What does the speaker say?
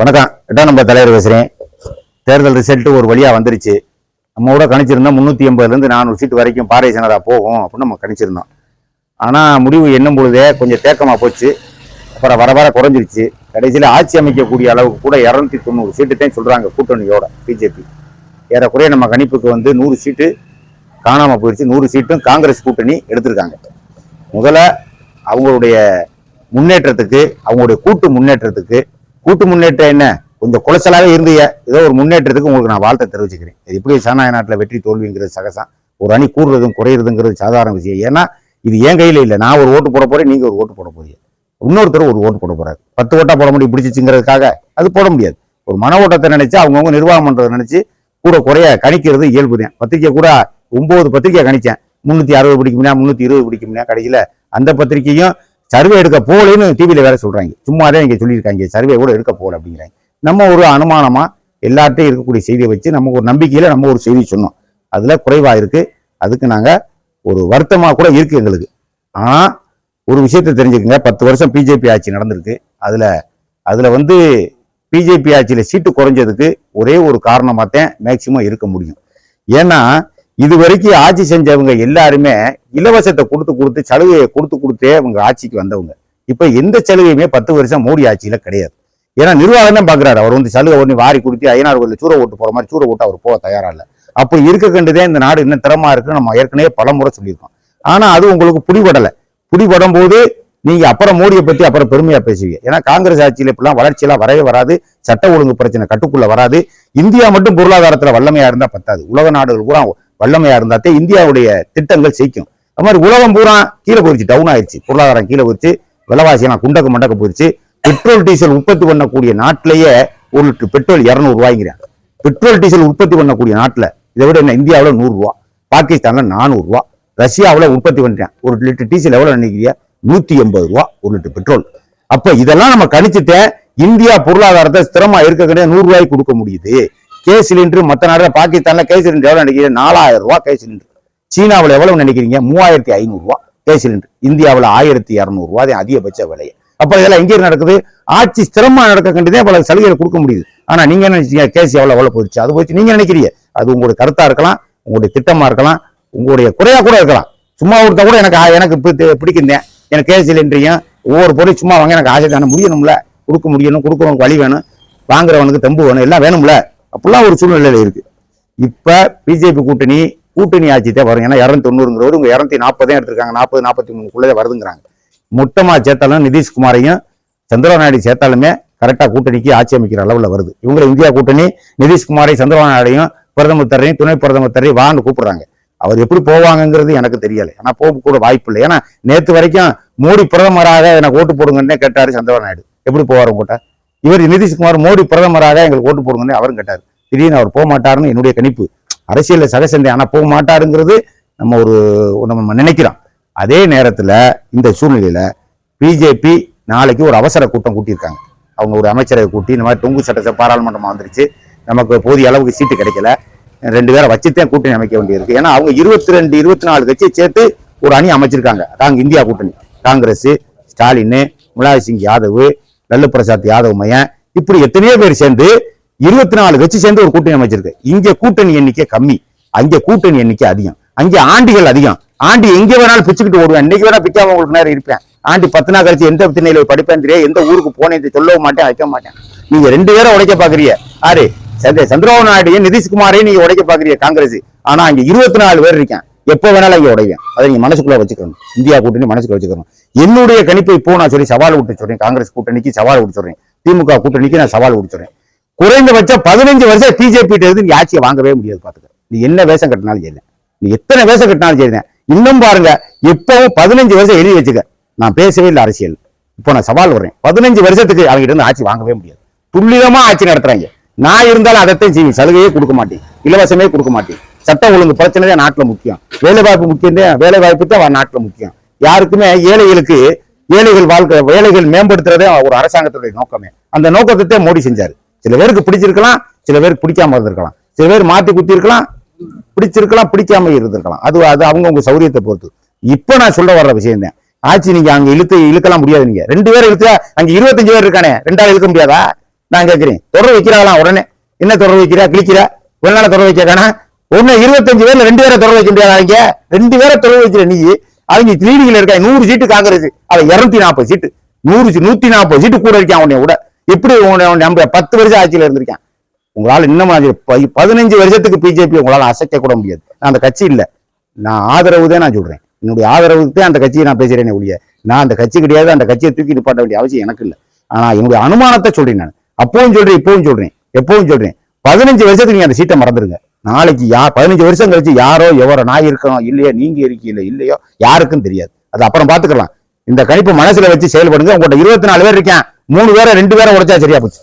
வணக்கம். எட்டாம் நம்ம தலைவர் பேசுகிறேன் தேர்தல் ரிசல்ட்டு ஒரு வழியாக வந்துருச்சு. நம்ம கூட கணிச்சிருந்தோம் முந்நூற்றி எண்பதுலேருந்து நானூறு சீட்டு வரைக்கும் பாரதிய ஜனதா போகும் அப்படின்னு நம்ம கணிச்சிருந்தோம். ஆனால் முடிவு எண்ணும் பொழுதே கொஞ்சம் தேக்கமாக போச்சு. அப்புறம் வர வர குறைஞ்சிருச்சு. கடைசியில் ஆட்சி அமைக்கக்கூடிய அளவுக்கு கூட இரநூத்தி தொண்ணூறு சீட்டு தான் சொல்கிறாங்க கூட்டணியோட பிஜேபி ஏறக்குறைய நம்ம கணிப்புக்கு வந்து நூறு சீட்டு காணாமல் போயிடுச்சு நூறு சீட்டும் காங்கிரஸ் கூட்டணி எடுத்திருக்காங்க. முதல்ல அவங்களுடைய முன்னேற்றத்துக்கு அவங்களுடைய கூட்டு முன்னேற்றத்துக்கு கூட்டு முன்னேற்றம் என்ன? கொஞ்சம் குலைச்சலாவே இருந்தீங்க. ஏதோ ஒரு முன்னேற்றத்துக்கு உங்களுக்கு நான் வாழ்த்தை தெரிவிச்சுக்கிறேன். இது எப்படி சாணாய நாட்டில் வெற்றி தோல்விங்கிறது சகசம்? ஒரு அணி கூடுறதும் குறையிறதுங்கிறது சாதாரண விஷயம். ஏன்னா இது என் கையில் இல்லை. நான் ஒரு ஓட்டு போட போறேன் நீங்க ஒரு ஓட்டு போட போறீங்க. இன்னொருத்தர் ஒரு ஓட்டு போட போறாரு. பத்து ஓட்டா போட முடியும் பிடிச்சிச்சுங்கிறதுக்காக அது போட முடியாது. ஒரு மன ஓட்டத்தை நினைச்சு அவங்கவுங்க நிர்வாகம் பண்றதை நினைச்சு கூட குறைய கணிக்கிறது இயல்பு தான். பத்திரிக்கை கூட ஒன்பது பத்திரிக்கை கணிச்சேன். முன்னூத்தி அறுபது பிடிக்கும்னா முன்னூத்தி இருபது பிடிக்கும்னா கடைசியில அந்த பத்திரிக்கையும் சர்வே எடுக்க போகலன்னு டிவியில வேற சொல்கிறாங்க சும்மா இங்கே சொல்லியிருக்காங்க. சர்வே கூட எடுக்க போகல அப்படிங்கிறாங்க. நம்ம ஒரு அனுமானமாக எல்லார்ட்டையும் இருக்கக்கூடிய செய்தியை வச்சு நமக்கு ஒரு நம்பிக்கையில் நம்ம ஒரு செய்தி சொன்னோம். அதில் குறைவாக இருக்குது அதுக்கு நாங்கள் ஒரு வருத்தமாக கூட இருக்குது எங்களுக்கு. ஆனால் ஒரு விஷயத்தை தெரிஞ்சுக்கங்க. பத்து வருஷம் பிஜேபி ஆட்சி நடந்திருக்கு. அதில் அதில் வந்து பிஜேபி ஆட்சியில் சீட்டு குறைஞ்சதுக்கு ஒரே ஒரு காரணமாக தான் மேக்சிமம் இருக்க முடியும். ஏன்னா இது வரைக்கும் ஆட்சி செஞ்சவங்க எல்லாருமே இலவசத்தை கொடுத்து கொடுத்து சலுகையை கொடுத்து கொடுத்தே அவங்க ஆட்சிக்கு வந்தவங்க. இப்போ எந்த சலுகையுமே பத்து வருஷம் மோடி ஆட்சியில் கிடையாது. ஏன்னா நிர்வாகம் தான் பார்க்குறாரு அவர் வந்து சலுகை ஒன்று வாரி கொடுத்து ஐநாறு கோயில் சூற ஓட்டு போகிற மாதிரி சூற ஓட்டு அவர் போக தயாராக இல்லை. அப்படி இருக்க கண்டுதான் இந்த நாடு இன்னும் திறமா இருக்குன்னு நம்ம ஏற்கனவே பல முறை சொல்லியிருக்கோம். ஆனால் அது உங்களுக்கு பிடிபடலை. பிடிபடும் போது நீங்க அப்புறம் மோடியை பத்தி அப்புறம் பெருமையா பேசுவீங்க. ஏன்னா காங்கிரஸ் ஆட்சியில இப்பெல்லாம் வளர்ச்சியெல்லாம் வரவே வராது. சட்ட ஒழுங்கு பிரச்சனை கட்டுக்குள்ள வராது. இந்தியா மட்டும் பொருளாதாரத்துல வல்லமையா இருந்தா பத்தாது. உலக நாடுகள் பூரா வல்லமையா இருந்தாத்தே இந்தியாவுடைய திட்டங்கள் ஜெயிக்கும் அது மாதிரி உலகம் பூரா கீழே போயிடுச்சு டவுன் ஆயிடுச்சு பொருளாதாரம் கீழே போயிடுச்சு விலைவாசி குண்டக்கு குண்டக்க மண்டக்க போயிடுச்சு பெட்ரோல் டீசல் உற்பத்தி பண்ணக்கூடிய நாட்டிலேயே ஒரு லிட்டர் பெட்ரோல் இரநூறுவாய்ங்கிறாங்க பெட்ரோல் டீசல் உற்பத்தி பண்ணக்கூடிய நாட்டில் இதை விட என்ன இந்தியாவில் நூறுரூவா பாகிஸ்தானில் நானூறுரூவா ரஷ்யாவில் உற்பத்தி பண்ணுறேன் ஒரு லிட்டர் டீசல் எவ்வளோ நினைக்கிறியா நூற்றி எண்பது ரூபா ஒரு லிட்டர் பெட்ரோல் அப்போ இதெல்லாம் நம்ம கணிச்சுட்டேன் இந்தியா பொருளாதாரத்தை ஸ்திரமாக இருக்க கிடையாது நூறுரூவாய்க்கு கொடுக்க முடியுது. கே சிலிண்டர் மற்ற நாடுல பாகிஸ்தான்ல கே சிலிண்டர் எவ்வளவு நினைக்கிறீங்க? நாலாயிரம் ரூபாய் கே சிலிண்டர். சீனாவில் எவ்வளவு நினைக்கிறீங்க? மூவாயிரத்தி ஐநூறுரூவா கே சிலிண்டர். இந்தியாவில் ஆயிரத்தி இரநூறுவா ரூபாய் அதிகபட்ச விலையை அப்போ இதெல்லாம் எங்க நடக்குது? ஆட்சி ஸ்திரமா நடக்க கண்டுதான் பல சலுகைகள் கொடுக்க முடியுது. ஆனா நீங்க என்ன நினைச்சீங்க கேஸ் எவ்வளவு எவ்வளவு போயிடுச்சு அது போச்சு. நீங்க நினைக்கிறீங்க? அது உங்களுடைய கருத்தா இருக்கலாம் உங்களுடைய திட்டமா இருக்கலாம் உங்களுடைய குறையா கூட இருக்கலாம். சும்மா கொடுத்தா கூட எனக்கு ஆ- எனக்கு பி- பிடிக்குந்தேன் எனக்கு கேஸ் சிலிண்டரையும் ஒவ்வொரு பொருள் சும்மா வாங்க எனக்கு ஆசை தானே. முடியணும்ல. கொடுக்க முடியணும். கொடுக்குறவனுக்கு வழி வேணும். வாங்குறவனுக்கு தெம்பு வேணும். எல்லாம் வேணும்ல. அப்படிலாம் ஒரு சூழ்நிலையில இருக்கு. இப்ப பிஜேபி கூட்டணி கூட்டணி ஆட்சி தான் வரும். ஏன்னா இரநூத்தி தொண்ணூறுங்கிறவர் உங்க இரநூத்தி நாற்பதே எடுத்திருக்காங்க. நாற்பது நாற்பத்தி மூணுக்குள்ளே வருதுங்கிறாங்க. மொத்தமா சேர்த்தாலும் நிதிஷ்குமாரையும் சந்திரபாபு நாயுடு சேர்த்தாலுமே கரெக்டா கூட்டணிக்கு ஆட்சி அமைக்கிற அளவுல வருது. இவங்கள இந்தியா கூட்டணி நிதிஷ்குமாரை சந்திரபாபு நாயுடையும் பிரதமர் தரையும் துணை பிரதமர் தரையும் வான்னு கூப்பிடுறாங்க. அவர் எப்படி போவாங்கங்கிறது எனக்கு தெரியலை. ஆனால் போக கூட வாய்ப்பு இல்லை. ஏன்னா நேற்று வரைக்கும் மோடி பிரதமராக எனக்கு ஓட்டு போடுங்கன்னே கேட்டார் சந்திரபாபு நாயுடு. எப்படி போவார் உங்கள்கிட்ட இவர் நிதிஷ்குமார் மோடி பிரதமராக எங்களுக்கு ஓட்டு போடுங்கன்னு அவரும் கேட்டார். திடீர்னு அவர் போக மாட்டாருன்னு என்னுடைய கணிப்பு. அரசியலில் சகசந்தை ஆனால் போக மாட்டாருங்கிறது நம்ம ஒரு நம்ம நினைக்கிறோம். அதே நேரத்தில் இந்த சூழ்நிலையில் பிஜேபி நாளைக்கு ஒரு அவசர கூட்டம் கூட்டியிருக்காங்க. அவங்க ஒரு அமைச்சரை கூட்டி இந்த மாதிரி தொங்கு சட்டத்தை பாராளுமன்றமாக வந்துருச்சு. நமக்கு போதிய அளவுக்கு சீட்டு கிடைக்கல. ரெண்டு பேரை வச்சுத்தான் கூட்டணி அமைக்க வேண்டியிருக்கு. ஏன்னா அவங்க இருபத்தி ரெண்டு இருபத்தி நாலு கட்சியை சேர்த்து ஒரு அணி அமைச்சிருக்காங்க. அதாங்க இந்தியா கூட்டணி. காங்கிரஸ் ஸ்டாலின் முலாயம் சிங் யாதவ் லல்லு பிரசாத் யாதவ் மையன். இப்படி எத்தனையோ பேர் சேர்ந்து இருபத்தி நாலு கட்சி சேர்ந்து ஒரு கூட்டணி அமைச்சிருக்கு. இங்க கூட்டணி எண்ணிக்கை கம்மி. அங்க கூட்டணி எண்ணிக்கை அதிகம். அங்க ஆண்டிகள் அதிகம். ஆண்டி எங்க வேணாலும் பிச்சுக்கிட்டு ஓடுவேன். இன்னைக்கு வேணா பிக்காம உங்களுக்கு நேரம் இருப்பேன். ஆண்டி பத்து நாள் கழிச்சு எந்த திணையில படிப்பேன் தெரியாது. எந்த ஊருக்கு போனேன் சொல்லவும் மாட்டேன் வைக்க மாட்டேன். நீங்க ரெண்டு பேரும் உடைக்க பாக்குறீங்க. ஆறு சந்திரபாபு நாயுடையும் நிதிஷ்குமாரையும் நீங்க உடைக்க பாக்குறீங்க காங்கிரஸ். ஆனா அங்க இருபத்தி நாலு பேர் இருக்கேன். எப்போ வேணாலும் இங்கே உடைவேன். அதை நீங்கள் மனசுக்குள்ள வச்சுக்கணும். இந்தியா கூட்டணி மனசுக்குள்ள வச்சுக்கணும். என்னுடைய கணிப்பை இப்போ நான் சொல்லி சவால் விட்டு சொல்றேன். காங்கிரஸ் கூட்டணிக்கு சவால் விட்டு சொல்றேன். திமுக கூட்டணிக்கு நான் சவால் விட்டு குறைந்தபட்சம் பதினஞ்சு வருஷம் பிஜேபி இருந்து நீ ஆட்சியை வாங்கவே முடியாது பார்த்துக்க நீ என்ன வேஷம் கட்டினாலும் சரி நீ எத்தனை வேஷம் கட்டினாலும் சரி இன்னும் பாருங்க எப்போவும் பதினஞ்சு வருஷம் எழுதி வச்சுக்க. நான் பேசவே இல்லை அரசியல். இப்போ நான் சவால் வர்றேன் பதினஞ்சு வருஷத்துக்கு அவங்ககிட்ட இருந்து ஆட்சி வாங்கவே முடியாது. துல்லியமா ஆட்சி நடத்துறாங்க. நான் இருந்தாலும் அதைத்தான் செய்வேன். சலுகையே கொடுக்க மாட்டேன். இலவசமே கொடுக்க மாட்டேன். சட்டம் ஒழுங்கு பிரச்சனை தான் நாட்டுல முக்கியம். வேலை வாய்ப்பு முக்கியம் தான் வேலை வாய்ப்பு தான் நாட்டுல முக்கியம். யாருக்குமே ஏழைகளுக்கு ஏழைகள் வாழ்க்கை ஏழைகள் மேம்படுத்துறதே ஒரு அரசாங்கத்துடைய நோக்கமே. அந்த நோக்கத்தை மோடி செஞ்சாரு. சில பேருக்கு பிடிச்சிருக்கலாம் சில பேருக்கு பிடிக்காம இருந்திருக்கலாம். சில பேர் மாத்தி குத்தி இருக்கலாம் பிடிச்சிருக்கலாம் பிடிக்காம இருந்திருக்கலாம். அது அது அவங்கவுங்க சௌரியத்தை பொறுத்து. இப்போ நான் சொல்ல வர்ற விஷயம் தான் ஆட்சி நீங்க அங்க இழுத்து இழுக்கலாம் முடியாது நீங்க. ரெண்டு பேரும் இழுத்தா அங்க இருபத்தஞ்சு பேர் இருக்கானே ரெண்டாவது இழுக்க முடியாதா? நான் கேட்கிறேன் தொடர் வைக்கிறாங்களாம் உடனே. என்ன தொடர் வைக்கிறா? கிழிக்கிறா? ஒரு நாள் தொடர் வைக்க காணா இருபத்தஞ்சு பேர்ல ரெண்டு பேரை தொடர் வைக்க அவங்க? ரெண்டு பேரை தொடர் வைக்கிற நீ. அவங்க லீடிங்ல இருக்காங்க நூறு சீட்டு காங்கிரஸ் அவன் இருநூத்தி நாற்பது சீட்டு நூறு சீ- நூத்தி நாற்பது சீட்டு கூட இருக்கான் உன்னை கூட எப்படி உன்னை நம்ம பத்து வருஷம் ஆட்சியில இருந்திருக்கான்? உங்களால இன்னும் பதினஞ்சு வருஷத்துக்கு பிஜேபி உங்களால அசைக்க கூட முடியாது. நான் அந்த கட்சி இல்லை. நான் ஆதரவு தான் நான் சொல்றேன். என்னுடைய ஆதரவுக்கு தான் அந்த கட்சியை நான் பேசுறேனே ஒழிய. நான் அந்த கட்சி கிடையாது அந்த கட்சியை தூக்கி நிப்பாட்ட வேண்டிய அவசியம் எனக்கு இல்லை. ஆனா என்னுடைய அனுமானத்தை சொல்றேன் நான். அப்பவும் சொல்றேன் இப்பவும் சொல்றேன் எப்பவும் சொல்றேன். பதினஞ்சு வருஷத்துக்கு நீங்க அந்த சீட்டை மறந்துடுங்க நாளைக்கு யா பதினஞ்சு வருஷம் கழிச்சு யாரோ எவரோ நான் இருக்கணும் இல்லையோ நீங்க இருக்கீங்களோ இல்லையோ யாருக்கும் தெரியாது. அது அப்புறம் பாத்துக்கலாம். இந்த கணிப்பு மனசுல வச்சு செயல்படுங்க. உங்கள்கிட்ட இருபத்தி நாலு பேர் இருக்கேன். மூணு பேரை ரெண்டு பேரை உடைச்சா சரியா போச்சு.